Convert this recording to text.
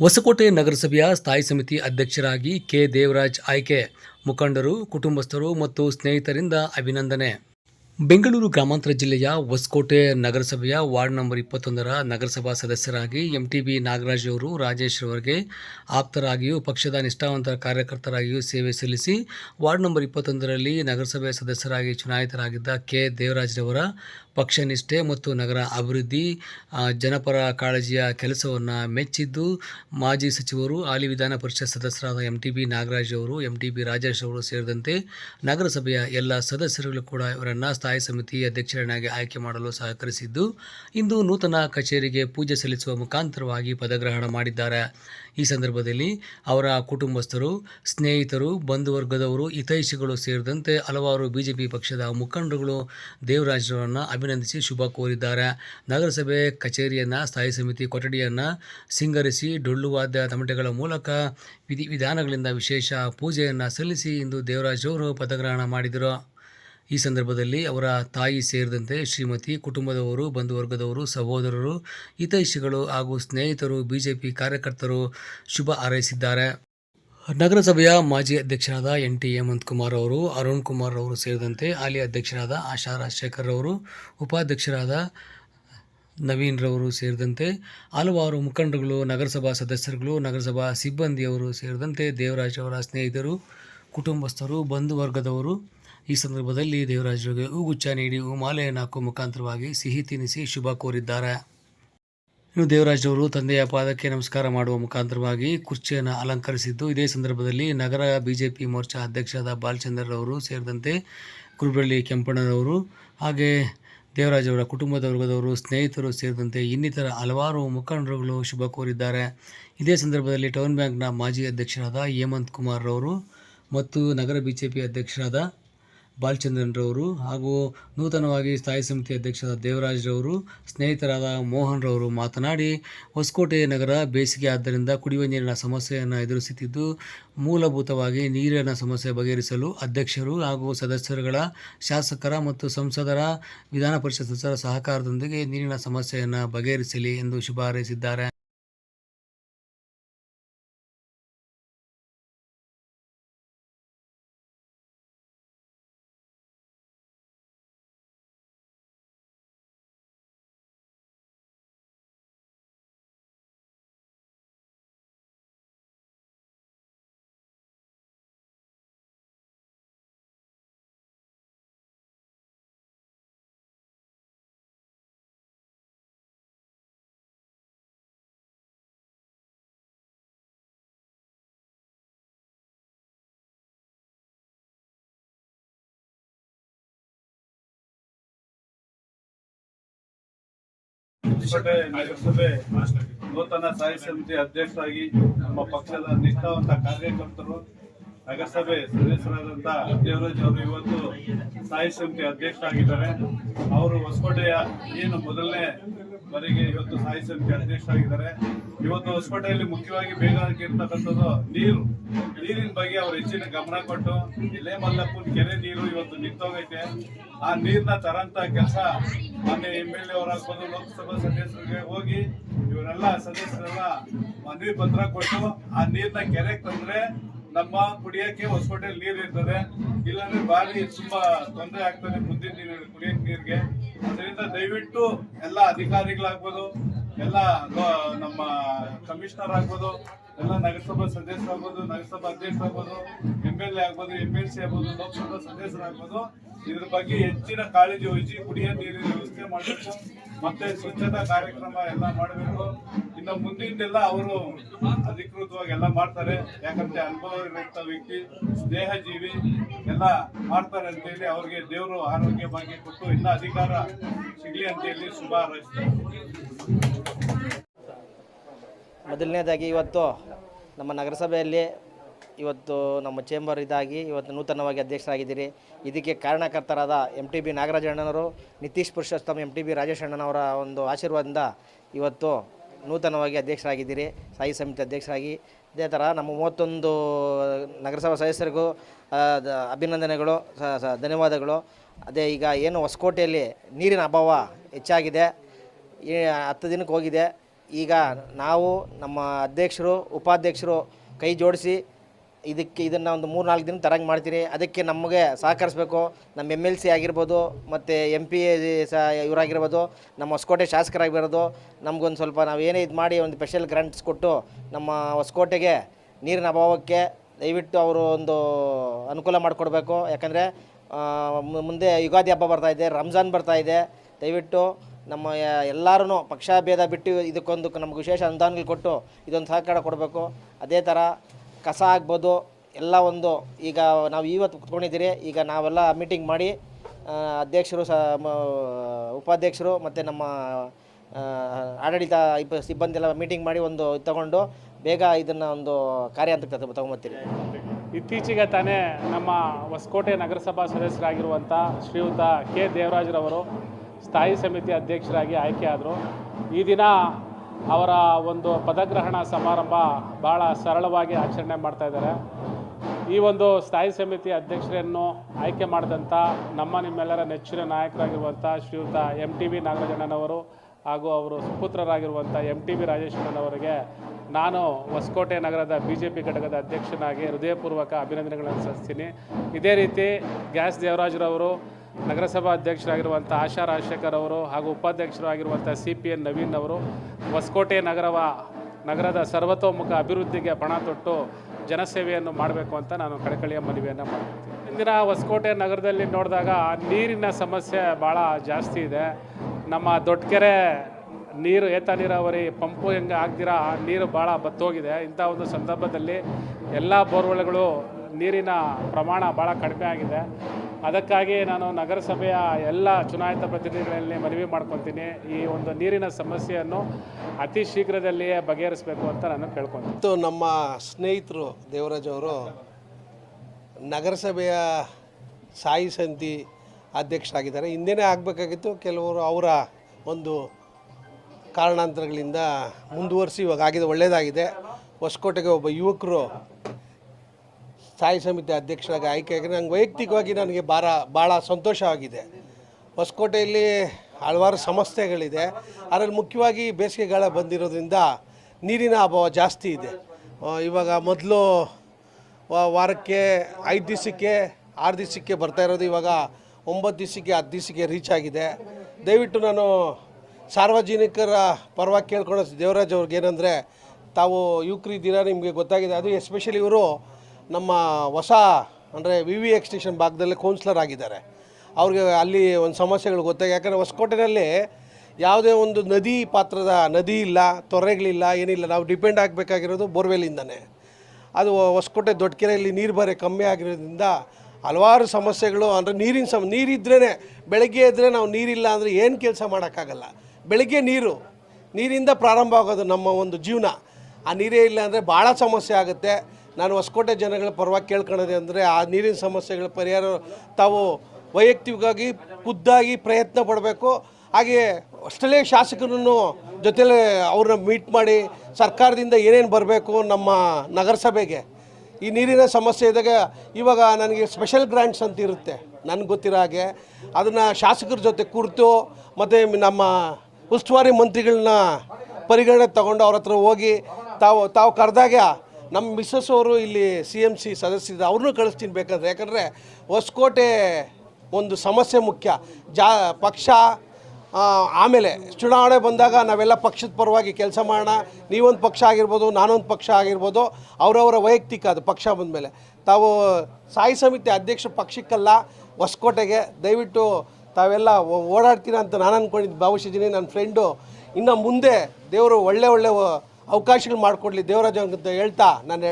ಹೊಸಕೋಟೆ ನಗರಸಭೆಯ ಸ್ಥಾಯಿ ಸಮಿತಿ ಅಧ್ಯಕ್ಷರಾಗಿ ಕೆ ದೇವರಾಜ್ ಆಯ್ಕೆ. ಮುಖಂಡರು ಕುಟುಂಬಸ್ಥರು ಮತ್ತು ಸ್ನೇಹಿತರಿಂದ ಅಭಿನಂದನೆ. ಬೆಂಗಳೂರು ಗ್ರಾಮಾಂತರ ಜಿಲ್ಲೆಯ ಹೊಸಕೋಟೆ ನಗರಸಭೆಯ ವಾರ್ಡ್ ನಂಬರ್ ಇಪ್ಪತ್ತೊಂದರ ನಗರಸಭಾ ಸದಸ್ಯರಾಗಿ ಎಂಟಿಬಿ ನಾಗರಾಜ್ ಅವರು ರಾಜೇಶ್ ಅವರಿಗೆ ಆಪ್ತರಾಗಿಯೂ ಪಕ್ಷದ ನಿಷ್ಠಾವಂತ ಕಾರ್ಯಕರ್ತರಾಗಿಯೂ ಸೇವೆ ಸಲ್ಲಿಸಿ ವಾರ್ಡ್ ನಂಬರ್ ಇಪ್ಪತ್ತೊಂದರಲ್ಲಿ ನಗರಸಭೆ ಸದಸ್ಯರಾಗಿ ಚುನಾಯಿತರಾಗಿದ್ದ ಕೆ ದೇವರಾಜ್ರವರ ಪಕ್ಷ ನಿಷ್ಠೆ ಮತ್ತು ನಗರ ಅಭಿವೃದ್ಧಿ ಜನಪರ ಕಾಳಜಿಯ ಕೆಲಸವನ್ನು ಮೆಚ್ಚಿದ್ದು ಮಾಜಿ ಸಚಿವರು, ಹಾಲಿ ವಿಧಾನ ಪರಿಷತ್ ಸದಸ್ಯರಾದ ಎಂ ಟಿ ಬಿ ನಾಗರಾಜ್ ಅವರು ಎಂ ಟಿ ಬಿ ರಾಜೇಶ್ ಅವರು ಸೇರಿದಂತೆ ನಗರಸಭೆಯ ಎಲ್ಲ ಸದಸ್ಯರುಗಳು ಕೂಡ ಇವರನ್ನು ಸ್ಥಾಯಿ ಸಮಿತಿ ಅಧ್ಯಕ್ಷರನ್ನಾಗಿ ಆಯ್ಕೆ ಮಾಡಲು ಸಹಕರಿಸಿದ್ದು, ಇಂದು ನೂತನ ಕಚೇರಿಗೆ ಪೂಜೆ ಸಲ್ಲಿಸುವ ಮುಖಾಂತರವಾಗಿ ಪದಗ್ರಹಣ ಮಾಡಿದ್ದಾರೆ. ಈ ಸಂದರ್ಭದಲ್ಲಿ ಅವರ ಕುಟುಂಬಸ್ಥರು, ಸ್ನೇಹಿತರು, ಬಂಧುವರ್ಗದವರು, ಹಿತೈಷಿಗಳು ಸೇರಿದಂತೆ ಹಲವಾರು ಬಿಜೆಪಿ ಪಕ್ಷದ ಮುಖಂಡರುಗಳು ದೇವರಾಜರನ್ನು ಅಭಿನಂದಿಸಿ ಶುಭ ಕೋರಿದ್ದಾರೆ. ನಗರಸಭೆ ಕಚೇರಿಯನ್ನು, ಸ್ಥಾಯಿ ಸಮಿತಿ ಕೊಠಡಿಯನ್ನು ಸಿಂಗರಿಸಿ ಡೊಳ್ಳು ವಾದ್ಯ ತಮಟೆಗಳ ಮೂಲಕ ವಿಧಿ ವಿಧಾನಗಳಿಂದ ವಿಶೇಷ ಪೂಜೆಯನ್ನು ಸಲ್ಲಿಸಿ ಇಂದು ದೇವರಾಜವರು ಪದಗ್ರಹಣ ಮಾಡಿದರು. ಈ ಸಂದರ್ಭದಲ್ಲಿ ಅವರ ತಾಯಿ ಸೇರಿದಂತೆ ಶ್ರೀಮತಿ, ಕುಟುಂಬದವರು, ಬಂಧುವರ್ಗದವರು, ಸಹೋದರರು, ಹಿತೈಷಿಗಳು ಹಾಗೂ ಸ್ನೇಹಿತರು, ಬಿಜೆಪಿ ಕಾರ್ಯಕರ್ತರು ಶುಭ ಹಾರೈಸಿದ್ದಾರೆ. ನಗರಸಭೆಯ ಮಾಜಿ ಅಧ್ಯಕ್ಷರಾದ ಎನ್ ಟಿ ಹೇಮಂತ್ ಕುಮಾರ್ ಅವರು, ಅರುಣ್ ಕುಮಾರ್ ಅವರು ಸೇರಿದಂತೆ ಹಾಲಿ ಅಧ್ಯಕ್ಷರಾದ ಆಶಾ ರಾಜಶೇಖರ್ ಅವರು, ಉಪಾಧ್ಯಕ್ಷರಾದ ನವೀನ್ ರವರು ಸೇರಿದಂತೆ ಹಲವಾರು ಮುಖಂಡರುಗಳು, ನಗರಸಭಾ ಸದಸ್ಯರುಗಳು, ನಗರಸಭಾ ಸಿಬ್ಬಂದಿಯವರು ಸೇರಿದಂತೆ ದೇವರಾಜ್ ಅವರ ಸ್ನೇಹಿತರು, ಕುಟುಂಬಸ್ಥರು, ಬಂಧುವರ್ಗದವರು ಈ ಸಂದರ್ಭದಲ್ಲಿ ದೇವರಾಜರಿಗೆ ಹೂಗುಚ್ಛ ನೀಡಿ ಹೂಮಾಲೆಯನ್ನು ಹಾಕುವ ಮುಖಾಂತರವಾಗಿ ಸಿಹಿ ತಿನ್ನಿಸಿ ಶುಭ ಕೋರಿದ್ದಾರೆ. ಇನ್ನು ದೇವರಾಜವರು ತಂದೆಯ ಪಾದಕ್ಕೆ ನಮಸ್ಕಾರ ಮಾಡುವ ಮುಖಾಂತರವಾಗಿ ಕುರ್ಚಿಯನ್ನು ಅಲಂಕರಿಸಿದ್ದು, ಇದೇ ಸಂದರ್ಭದಲ್ಲಿ ನಗರ ಬಿಜೆಪಿ ಮೋರ್ಚಾ ಅಧ್ಯಕ್ಷರಾದ ಬಾಲಚಂದ್ರರವರು ಸೇರಿದಂತೆ ಕುರುಬಳ್ಳಿ ಕೆಂಪಣ್ಣನವರು ಹಾಗೆ ದೇವರಾಜ್ ಕುಟುಂಬದ ವರ್ಗದವರು, ಸ್ನೇಹಿತರು ಸೇರಿದಂತೆ ಇನ್ನಿತರ ಹಲವಾರು ಮುಖಂಡರುಗಳು ಶುಭ ಕೋರಿದ್ದಾರೆ. ಇದೇ ಸಂದರ್ಭದಲ್ಲಿ ಟೌನ್ ಬ್ಯಾಂಕ್ನ ಮಾಜಿ ಅಧ್ಯಕ್ಷರಾದ ಹೇಮಂತ್ ಕುಮಾರ್ ರವರು ಮತ್ತು ನಗರ ಬಿಜೆಪಿ ಅಧ್ಯಕ್ಷರಾದ ಬಾಲಚಂದ್ರನ್ ರವರು ಹಾಗೂ ನೂತನವಾಗಿ ಸ್ಥಾಯಿ ಸಮಿತಿ ಅಧ್ಯಕ್ಷರಾದ ದೇವರಾಜ್ ರವರು ಸ್ನೇಹಿತರಾದ ಮೋಹನ್ ರವರು ಮಾತನಾಡಿ, ಹೊಸಕೋಟೆ ನಗರ ಬೇಸಿಗೆ ಆದ್ದರಿಂದ ಕುಡಿಯುವ ನೀರಿನ ಸಮಸ್ಯೆಯನ್ನು ಎದುರಿಸುತ್ತಿದ್ದು, ಮೂಲಭೂತವಾಗಿ ನೀರಿನ ಸಮಸ್ಯೆ ಬಗೆಹರಿಸಲು ಅಧ್ಯಕ್ಷರು ಹಾಗೂ ಸದಸ್ಯರುಗಳ ಶಾಸಕರ ಮತ್ತು ಸಂಸದರ ವಿಧಾನ ಪರಿಷತ್ ಸದಸ್ಯರ ಸಹಕಾರದೊಂದಿಗೆ ನೀರಿನ ಸಮಸ್ಯೆಯನ್ನು ಬಗೆಹರಿಸಲಿ ಎಂದು ಶುಭ ಹಾರೈಸಿದ್ದಾರೆ. ನೂತನ ಸಾಹಿತ್ಯ ಸಮಿತಿ ಅಧ್ಯಕ್ಷರಾಗಿ ನಮ್ಮ ಪಕ್ಷದ ನಿಷ್ಠಾವಂತ ಕಾರ್ಯಕರ್ತರು ನಗರಸಭೆ ಸದಸ್ಯರಾದಂಥ ದೇವರಾಜ್ ಅವರು ಇವತ್ತು ಸ್ಥಾಯಿ ಸಮಿತಿ ಅಧ್ಯಕ್ಷರಾಗಿದ್ದಾರೆ. ಅವರು ಹೊಸಕೋಟೆಯ ಏನು ಮೊದಲನೇ ಬಾರಿಗೆ ಇವತ್ತು ಸ್ಥಾಯಿ ಸಮಿತಿ ಅಧ್ಯಕ್ಷರಾಗಿದ್ದಾರೆ. ಇವತ್ತು ಹೊಸಕೋಟೆಯಲ್ಲಿ ಮುಖ್ಯವಾಗಿ ಬೇಕಾಗಿರ್ತಕ್ಕಂಥದ್ದು ನೀರು. ನೀರಿನ ಬಗ್ಗೆ ಅವರು ಹೆಚ್ಚಿನ ಗಮನ ಕೊಟ್ಟು, ಎಲೆ ಮಲ್ಲಪ್ಪನ ಕೆರೆ ನೀರು ಇವತ್ತು ನಿಂತೋಗೈತೆ. ಆ ನೀರನ್ನ ತರಂತ ಕೆಲಸ ಮಾನ್ಯ ಎಂ ಎಲ್ ಎ ಅವರಾಗ್ಬೋದು, ಲೋಕಸಭಾ ಸದಸ್ಯರಿಗೆ ಹೋಗಿ ಇವರೆಲ್ಲ ಸದಸ್ಯರೆಲ್ಲ ಮನವಿ ಪತ್ರ ಕೊಟ್ಟು ಆ ನೀರನ್ನ ಕೆರೆಗೆ ತಂದ್ರೆ ನಮ್ಮ ಕುಡಿಯಕ್ಕೆ ಹೊಸಕೋಟೆಯಲ್ಲಿ ನೀರು ಇರ್ತದೆ. ಇಲ್ಲಾಂದ್ರೆ ಬಾರಿ ತುಂಬಾ ತೊಂದರೆ ಆಗ್ತದೆ ಮುಂದಿನ ದಿನ ಕುಡಿಯಕ್ಕೆ ನೀರಿಗೆ. ಅದರಿಂದ ದಯವಿಟ್ಟು ಎಲ್ಲ ಅಧಿಕಾರಿಗಳಾಗ್ಬೋದು, ಎಲ್ಲ ನಮ್ಮ ಕಮಿಷನರ್ ಆಗ್ಬೋದು, ಎಲ್ಲ ನಗರಸಭಾ ಸದಸ್ಯರಾಗ್ಬೋದು, ನಗರಸಭಾ ಅಧ್ಯಕ್ಷರು ಆಗ್ಬೋದು ಎಂ ಎಲ್ ಎ ಆಗ್ಬೋದು ಎಂ ಎಲ್ ಸಿ ಆಗ್ಬೋದು, ಲೋಕಸಭಾ ಸದಸ್ಯರಾಗ್ಬೋದು, ಇದ್ರ ಬಗ್ಗೆ ಹೆಚ್ಚಿನ ಕಾಳಜಿ ವಹಿಸಿ ಕುಡಿಯೋ ನೀರಿನ ವ್ಯವಸ್ಥೆ ಮಾಡಬೇಕು. ಮತ್ತೆ ಸ್ವಚ್ಛತಾ ಕಾರ್ಯಕ್ರಮ ಎಲ್ಲ ಮಾಡಬೇಕು. ಇನ್ನು ಮುಂದಿನೆಲ್ಲ ಅವರು ಅಧಿಕೃತವಾಗಿ ಎಲ್ಲ ಮಾಡ್ತಾರೆ. ಯಾಕಂದ್ರೆ ಅನುಭವ ಇರುವಂತ ವ್ಯಕ್ತಿ ಸ್ನೇಹ ಜೀವಿ ಎಲ್ಲ ಮಾಡ್ತಾರೆ ಅಂತ ಹೇಳಿ ಅವ್ರಿಗೆ ದೇವರು ಆರೋಗ್ಯ ಭಾಗ್ಯ ಕೊಟ್ಟು ಇನ್ನ ಅಧಿಕಾರ ಸಿಗ್ಲಿ ಅಂತ ಹೇಳಿ ಶುಭ ಮೊದಲನೇದಾಗಿ ಇವತ್ತು ನಮ್ಮ ನಗರಸಭೆಯಲ್ಲಿ ಇವತ್ತು ನಮ್ಮ ಚೇಂಬರ್ ಇದಾಗಿ ಇವತ್ತು ನೂತನವಾಗಿ ಅಧ್ಯಕ್ಷರಾಗಿದ್ದೀರಿ. ಇದಕ್ಕೆ ಕಾರಣಕರ್ತರಾದ M T B ನಾಗರಾಜಣ್ಣನವರು, Nitish Purushottam M T B Rajesh ಅಣ್ಣನವರ ಒಂದು ಆಶೀರ್ವಾದದಿಂದ ಇವತ್ತು ನೂತನವಾಗಿ ಅಧ್ಯಕ್ಷರಾಗಿದ್ದೀರಿ ಸ್ಥಾಯಿ ಸಮಿತಿ ಅಧ್ಯಕ್ಷರಾಗಿ. ಇದೇ ಥರ ನಮ್ಮ ಮೂವತ್ತೊಂದು ನಗರಸಭಾ ಸದಸ್ಯರಿಗೂ ಅಭಿನಂದನೆಗಳು ಧನ್ಯವಾದಗಳು. ಅದೇ ಈಗ ಏನು ಹೊಸಕೋಟೆಯಲ್ಲಿ ನೀರಿನ ಅಭಾವ ಹೆಚ್ಚಾಗಿದೆ, ಈ ಹತ್ತು ದಿನಕ್ಕೆ ಹೋಗಿದೆ. ಈಗ ನಾವು ನಮ್ಮ ಅಧ್ಯಕ್ಷರು, ಉಪಾಧ್ಯಕ್ಷರು ಕೈ ಜೋಡಿಸಿ ಇದಕ್ಕೆ ಇದನ್ನು ಒಂದು ಮೂರು ನಾಲ್ಕು ದಿನ ತರಂಗ್ ಮಾಡ್ತೀರಿ. ಅದಕ್ಕೆ ನಮಗೆ ಸಹಕರಿಸಬೇಕು. ನಮ್ಮ ಎಂ ಎಲ್ ಸಿ ಆಗಿರ್ಬೋದು, ಮತ್ತು ಎಂ ಪಿ ಎ ಸ ಇವರಾಗಿರ್ಬೋದು, ನಮ್ಮ ಹೊಸಕೋಟೆ ಶಾಸಕರಾಗಿರೋದು ನಮಗೊಂದು ಸ್ವಲ್ಪ ನಾವು ಏನೇ ಇದು ಮಾಡಿ ಒಂದು ಸ್ಪೆಷಲ್ ಗ್ರಾಂಟ್ಸ್ ಕೊಟ್ಟು ನಮ್ಮ ಹೊಸಕೋಟೆಗೆ ನೀರಿನ ಅಭಾವಕ್ಕೆ ದಯವಿಟ್ಟು ಅವರು ಒಂದು ಅನುಕೂಲ ಮಾಡಿಕೊಡ್ಬೇಕು. ಯಾಕಂದರೆ ಮುಂದೆ ಯುಗಾದಿ ಹಬ್ಬ ಬರ್ತಾ ಇದೆ, ರಂಜಾನ್ ಬರ್ತಾ ಇದೆ. ದಯವಿಟ್ಟು ನಮ್ಮ ಎಲ್ಲರೂ ಪಕ್ಷ ಭೇದ ಬಿಟ್ಟು ಇದಕ್ಕೊಂದು ನಮ್ಗೆ ವಿಶೇಷ ಅನುದಾನಗಳು ಕೊಟ್ಟು ಇದೊಂದು ಸಹಕಾರ ಕೊಡಬೇಕು. ಅದೇ ಥರ ಕಸ ಆಗ್ಬೋದು ಎಲ್ಲ ಒಂದು. ಈಗ ನಾವು ಇವತ್ತು ಕುತ್ಕೊಂಡಿದ್ದೀರಿ, ಈಗ ನಾವೆಲ್ಲ ಮೀಟಿಂಗ್ ಮಾಡಿ ಅಧ್ಯಕ್ಷರು ಸ ಉಪಾಧ್ಯಕ್ಷರು ಮತ್ತು ನಮ್ಮ ಆಡಳಿತ ಇಬ್ಬ ಸಿಬ್ಬಂದಿ ಎಲ್ಲ ಮೀಟಿಂಗ್ ಮಾಡಿ ಒಂದು ತಗೊಂಡು ಬೇಗ ಇದನ್ನು ಒಂದು ಕಾರ್ಯ ಅಂತ ತಗೊಂಬತ್ತೀರಿ. ಇತ್ತೀಚೆಗೆ ತಾನೇ ನಮ್ಮ ಹೊಸಕೋಟೆ ನಗರಸಭಾ ಸದಸ್ಯರಾಗಿರುವಂಥ ಶ್ರೀಯುತ ಕೆ ದೇವರಾಜ್ರವರು ಸ್ಥಾಯಿ ಸಮಿತಿ ಅಧ್ಯಕ್ಷರಾಗಿ ಆಯ್ಕೆಯಾದರು. ಈ ದಿನ ಅವರ ಒಂದು ಪದಗ್ರಹಣ ಸಮಾರಂಭ ಭಾಳ ಸರಳವಾಗಿ ಆಚರಣೆ ಮಾಡ್ತಾ ಇದ್ದಾರೆ. ಈ ಒಂದು ಸ್ಥಾಯಿ ಸಮಿತಿ ಅಧ್ಯಕ್ಷರನ್ನು ಆಯ್ಕೆ ಮಾಡಿದಂಥ ನಮ್ಮ ನಿಮ್ಮೆಲ್ಲರ ನೆಚ್ಚಿನ ನಾಯಕರಾಗಿರುವಂಥ ಶ್ರೀಯುತ ಎಂ ಟಿ ವಿ ನಾಗರಾಜಣ್ಣನವರು ಹಾಗೂ ಅವರು ಸುಪುತ್ರರಾಗಿರುವಂಥ ಎಂ ಟಿ ವಿ ರಾಜೇಶ್ವರನವರಿಗೆ ನಾನು ಹೊಸಕೋಟೆ ನಗರದ ಬಿ ಜೆ ಪಿ ಘಟಕದ ಅಧ್ಯಕ್ಷನಾಗಿ ಹೃದಯಪೂರ್ವಕ ಅಭಿನಂದನೆಗಳನ್ನು ಸಲ್ಲಿಸ್ತೀನಿ. ಇದೇ ರೀತಿ ಗ್ಯಾಸ್ ದೇವರಾಜ್ರವರು ನಗರಸಭಾ ಅಧ್ಯಕ್ಷರಾಗಿರುವಂಥ ಆಶಾ ರಾಜಶೇಖರ್ ಅವರು ಹಾಗೂ ಉಪಾಧ್ಯಕ್ಷರು ಆಗಿರುವಂಥ ಸಿ ಪಿ ಎನ್ ನವೀನ್ ಅವರು ಹೊಸಕೋಟೆ ನಗರವ, ನಗರದ ಸರ್ವತೋಮುಖ ಅಭಿವೃದ್ಧಿಗೆ ಪಣ ತೊಟ್ಟು ಜನಸೇವೆಯನ್ನು ಮಾಡಬೇಕು ಅಂತ ನಾನು ಕಳಕಳಿಯ ಮನವಿಯನ್ನು ಮಾಡ್ತೀನಿ ಇಂದಿನ ಹೊಸಕೋಟೆ ನಗರದಲ್ಲಿ ನೋಡಿದಾಗ ನೀರಿನ ಸಮಸ್ಯೆ ಭಾಳ ಜಾಸ್ತಿ ಇದೆ. ನಮ್ಮ ದೊಡ್ಡಕೆರೆ ನೀರು, ಏತ ನೀರಾವರಿ ಪಂಪು ಹೆಂಗೆ ಆಗ್ದಿರ ನೀರು ಭಾಳ ಬತ್ತೋಗಿದೆ. ಇಂಥ ಒಂದು ಸಂದರ್ಭದಲ್ಲಿ ಎಲ್ಲ ಬೋರ್ವೆಲ್ಗಳು ನೀರಿನ ಪ್ರಮಾಣ ಭಾಳ ಕಡಿಮೆ ಆಗಿದೆ. ಅದಕ್ಕಾಗಿ ನಾನು ನಗರಸಭೆಯ ಎಲ್ಲ ಚುನಾಯಿತ ಪ್ರತಿನಿಧಿಗಳಲ್ಲಿ ಮನವಿ ಮಾಡ್ಕೊತೀನಿ ಈ ಒಂದು ನೀರಿನ ಸಮಸ್ಯೆಯನ್ನು ಅತಿ ಶೀಘ್ರದಲ್ಲಿಯೇ ಬಗೆಹರಿಸಬೇಕು ಅಂತ ನಾನು ಕೇಳ್ಕೊತೀನಿ ನಮ್ಮ ಸ್ನೇಹಿತರು ದೇವರಾಜ್ ಅವರು ನಗರಸಭೆಯ ಸಾಯಿ ಸಮಿತಿ ಅಧ್ಯಕ್ಷರಾಗಿದ್ದಾರೆ. ಹಿಂದೆನೇ ಆಗಬೇಕಾಗಿತ್ತು. ಕೆಲವರು ಅವರ ಒಂದು ಕಾರಣಾಂತರಗಳಿಂದ ಮುಂದುವರಿಸಿ ಇವಾಗ ಆಗಿದೆ ಒಳ್ಳೆಯದಾಗಿದೆ ಹೊಸಕೋಟೆಗೆ ಒಬ್ಬ ಯುವಕರು ಸ್ಥಾಯಿ ಸಮಿತಿ ಅಧ್ಯಕ್ಷರಾಗಿ ಆಯ್ಕೆಯಾಗಿ ನಂಗೆ ವೈಯಕ್ತಿಕವಾಗಿ ನನಗೆ ಭಾರ, ಭಾಳ ಸಂತೋಷವಾಗಿದೆ. ಹೊಸಕೋಟೆಯಲ್ಲಿ ಹಲವಾರು ಸಮಸ್ಯೆಗಳಿದೆ. ಅದರಲ್ಲಿ ಮುಖ್ಯವಾಗಿ ಬೇಸಿಗೆಗಾಲ ಬಂದಿರೋದ್ರಿಂದ ನೀರಿನ ಅಭಾವ ಜಾಸ್ತಿ ಇದೆ. ಇವಾಗ ಮೊದಲು ವಾರಕ್ಕೆ ಐದು ದಿವಸಕ್ಕೆ, ಆರು ದಿವಸಕ್ಕೆ ಬರ್ತಾ ಇರೋದು ಇವಾಗ ಒಂಬತ್ತು ದಿವಸಕ್ಕೆ, ಹತ್ತು ದಿವಸಕ್ಕೆ ರೀಚ್ ಆಗಿದೆ. ದಯವಿಟ್ಟು ನಾನು ಸಾರ್ವಜನಿಕರ ಪರವಾಗಿ ಕೇಳ್ಕೊಳ್ಳೋ ದೇವರಾಜ್ ಅವ್ರಿಗೆ ಏನಂದರೆ, ತಾವು ದಿನ ನಿಮಗೆ ಗೊತ್ತಾಗಿದೆ. ಅದು ಎಸ್ಪೆಷಲಿ ಇವರು ನಮ್ಮ ಹೊಸ ಅಂದರೆ ವಿ ವಿ ಎಕ್ಸ್ಟೇಷನ್ ಭಾಗದಲ್ಲಿ ಕೌನ್ಸಿಲರ್ ಆಗಿದ್ದಾರೆ. ಅವ್ರಿಗೆ ಅಲ್ಲಿ ಒಂದು ಸಮಸ್ಯೆಗಳು ಗೊತ್ತಾಗಿ ಯಾಕಂದರೆ ಹೊಸಕೋಟೆನಲ್ಲಿ ಯಾವುದೇ ಒಂದು ನದಿ ಪಾತ್ರದ ನದಿ ಇಲ್ಲ, ತೊರೆಗಳಿಲ್ಲ, ಏನಿಲ್ಲ, ನಾವು ಡಿಪೆಂಡ್ ಆಗಬೇಕಾಗಿರೋದು ಬೋರ್ವೆಲಿಂದನೇ ಅದು ಹೊಸಕೋಟೆ ದೊಡ್ಡಕೆರೆಯಲ್ಲಿ ನೀರು ಬರೆ ಕಮ್ಮಿ ಆಗಿರೋದ್ರಿಂದ ಹಲವಾರು ಸಮಸ್ಯೆಗಳು, ಅಂದರೆ ನೀರಿನ ಸಮ ನೀರಿದ್ರೇ ಬೆಳಗ್ಗೆ ಇದ್ದರೆ ನಾವು ನೀರಿಲ್ಲ ಅಂದರೆ ಏನು ಕೆಲಸ ಮಾಡೋಕ್ಕಾಗಲ್ಲ. ಬೆಳಗ್ಗೆ ನೀರು, ನೀರಿಂದ ಪ್ರಾರಂಭ ಆಗೋದು ನಮ್ಮ ಒಂದು ಜೀವನ. ಆ ನೀರೇ ಇಲ್ಲ ಅಂದರೆ ಭಾಳ ಸಮಸ್ಯೆ ಆಗುತ್ತೆ. ನಾನು ಹೊಸಕೋಟೆ ಜನಗಳ ಪರವಾಗಿ ಕೇಳ್ಕೊಳ್ಳೋದೆ ಅಂದರೆ ಆ ನೀರಿನ ಸಮಸ್ಯೆಗಳ ಪರಿಹಾರ ತಾವು ವೈಯಕ್ತಿಕವಾಗಿ ಖುದ್ದಾಗಿ ಪ್ರಯತ್ನ ಪಡಬೇಕು. ಹಾಗೆಯೇ ಸ್ಥಳೀಯ ಶಾಸಕರನ್ನು ಜೊತೆಲೇ ಅವ್ರನ್ನ ಮೀಟ್ ಮಾಡಿ ಸರ್ಕಾರದಿಂದ ಏನೇನು ಬರಬೇಕು ನಮ್ಮ ನಗರಸಭೆಗೆ. ಈ ನೀರಿನ ಸಮಸ್ಯೆ ಇದ್ದಾಗ ಇವಾಗ ನನಗೆ ಸ್ಪೆಷಲ್ ಗ್ರ್ಯಾಂಟ್ಸ್ ಅಂತ ಇರುತ್ತೆ. ನನಗೆ ಗೊತ್ತಿರೋ ಹಾಗೆ ಅದನ್ನು ಶಾಸಕರ ಜೊತೆ ಕುರಿತು ಮತ್ತು ನಮ್ಮ ಉಸ್ತುವಾರಿ ಮಂತ್ರಿಗಳನ್ನ ಪರಿಗಣನೆ ತಗೊಂಡು ಅವ್ರ ಹತ್ರ ಹೋಗಿ ತಾವು ತಾವು ಕರೆದಾಗ ನಮ್ಮ ಮಿಸ್ಸಸ್ ಅವರು ಇಲ್ಲಿ ಸಿ ಎಂ ಸಿ ಸದಸ್ಯರಿದ್ದ ಅವ್ರನ್ನೂ ಕಳಿಸ್ತೀನಿ ಬೇಕಾದ್ರೆ. ಯಾಕಂದರೆ ಹೊಸಕೋಟೆ ಒಂದು ಸಮಸ್ಯೆ ಮುಖ್ಯ. ಜಾ, ಪಕ್ಷ ಆಮೇಲೆ ಚುನಾವಣೆ ಬಂದಾಗ ನಾವೆಲ್ಲ ಪಕ್ಷದ ಪರವಾಗಿ ಕೆಲಸ ಮಾಡೋಣ. ನೀವೊಂದು ಪಕ್ಷ ಆಗಿರ್ಬೋದು, ನಾನೊಂದು ಪಕ್ಷ ಆಗಿರ್ಬೋದು, ಅವರವರ ವೈಯಕ್ತಿಕ ಅದು ಪಕ್ಷ ಬಂದಮೇಲೆ. ತಾವು ಸಾಯಿ ಸಮಿತಿ ಅಧ್ಯಕ್ಷ ಪಕ್ಷಕ್ಕಲ್ಲ, ಹೊಸಕೋಟೆಗೆ ದಯವಿಟ್ಟು ತಾವೆಲ್ಲ ಓಡಾಡ್ತೀರ ಅಂತ ನಾನು ಅಂದ್ಕೊಂಡಿದ್ದು ಭಾವಿಸಿದ್ದೀನಿ ನನ್ನ ಫ್ರೆಂಡು ಇನ್ನು ಮುಂದೆ ದೇವರು ಒಳ್ಳೆ ಒಳ್ಳೆ ಅವಕಾಶಗಳು ಮಾಡಿಕೊಡ್ಲಿ. ದೇವರಾಜ ಅಂತ ಹೇಳ್ತಾ ನಾನು